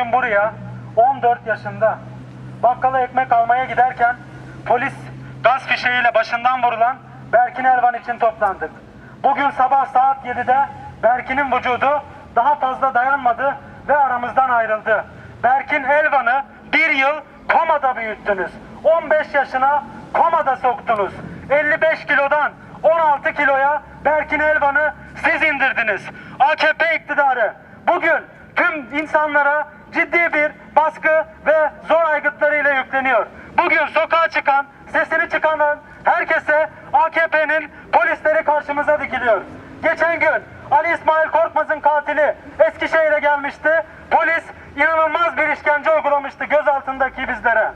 Bugün buraya 14 yaşında bakkala ekmek almaya giderken polis gaz fişeğiyle başından vurulan Berkin Elvan için toplandık. Bugün sabah saat 7'de Berkin'in vücudu daha fazla dayanmadı ve aramızdan ayrıldı. Berkin Elvan'ı bir yıl komada büyüttünüz. 15 yaşına komada soktunuz. 55 kilodan 16 kiloya Berkin Elvan'ı siz indirdiniz. AKP iktidarı bugün tüm insanlara ciddi bir baskı ve zor aygıtlarıyla yükleniyor. Bugün sokağa çıkan, sesini çıkaran herkese AKP'nin polisleri karşımıza dikiliyor. Geçen gün Ali İsmail Korkmaz'ın katili Eskişehir'e gelmişti. Polis inanılmaz bir işkence uygulamıştı gözaltındaki bizlere.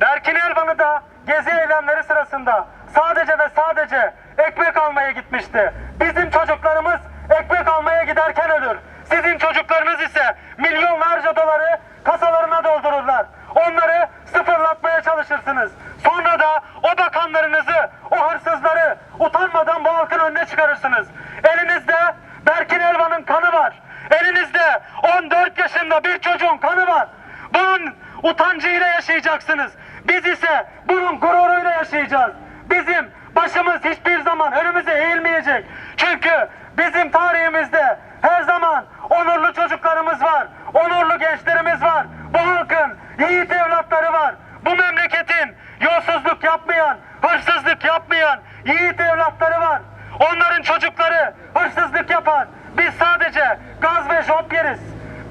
Berkin Elvan'ı da gezi eylemleri sırasında sadece ve sadece ekmek almaya gitmişti. Bizim çocuklarımız ekmek almaya giderken ölür. Sizin çocuklarınız ise milyonlarca doları kasalarına doldururlar. Onları sıfırlatmaya çalışırsınız. Sonra da o bakanlarınızı, o hırsızları utanmadan bu halkın önüne çıkarırsınız. Elinizde Berkin Elvan'ın kanı var. Elinizde 14 yaşında bir çocuğun kanı var. Bunun utancıyla yaşayacaksınız. Biz ise bunun gururuyla yaşayacağız. Bizim başımız hiçbir zaman önümüze eğilmeyecek. Çünkü bizim tarihimizde her zaman onurlu çocuklarımız var. Onurlu gençlerimiz var. Bu halkın yiğit evlatları var. Bu memleketin yolsuzluk yapmayan, hırsızlık yapmayan yiğit evlatları var. Onların çocukları hırsızlık yapar. Biz sadece gaz ve job yeriz.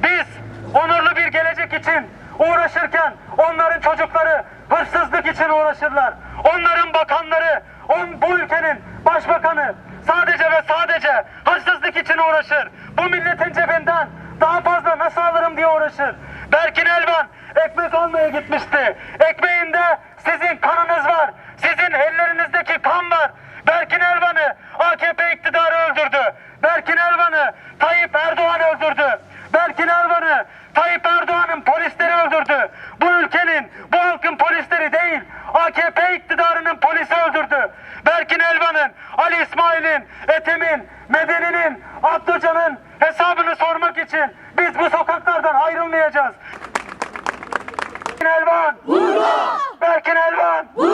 Biz onurlu bir gelecek için uğraşırken onların çocukları hırsızlık için uğraşırlar. Onların bakanları, on, bu ülkenin başbakanı sadece ve sadece hırsızlık için uğraşır. Bu milletin cebinden daha fazla nasıl alırım diye uğraşır. Berkin Elvan ekmek almaya gitmişti. Ekmeğinde sizin kanınız var. Sizin ellerinizdeki kan var. Berkin Elvan'ı AKP iktidarı öldürdü. Berkin Elvan'ı Tayyip Erdoğan öldürdü. Berkin Elvan'ı Tayyip Erdoğan'ın polisleri öldürdü. Bu ülkenin, bu halkın polisleri değil, AKP öldürdü. Elvan'ın, Ali İsmail'in, Ethem'in, Medeni'nin, Abdücan'ın hesabını sormak için biz bu sokaklardan ayrılmayacağız. Berkin Elvan! Berkin Elvan! Ali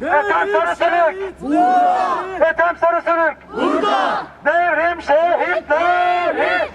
Ethem Sarısınık! Ethem Sarısınık! Ölümsüzdür! Devrim şehitleri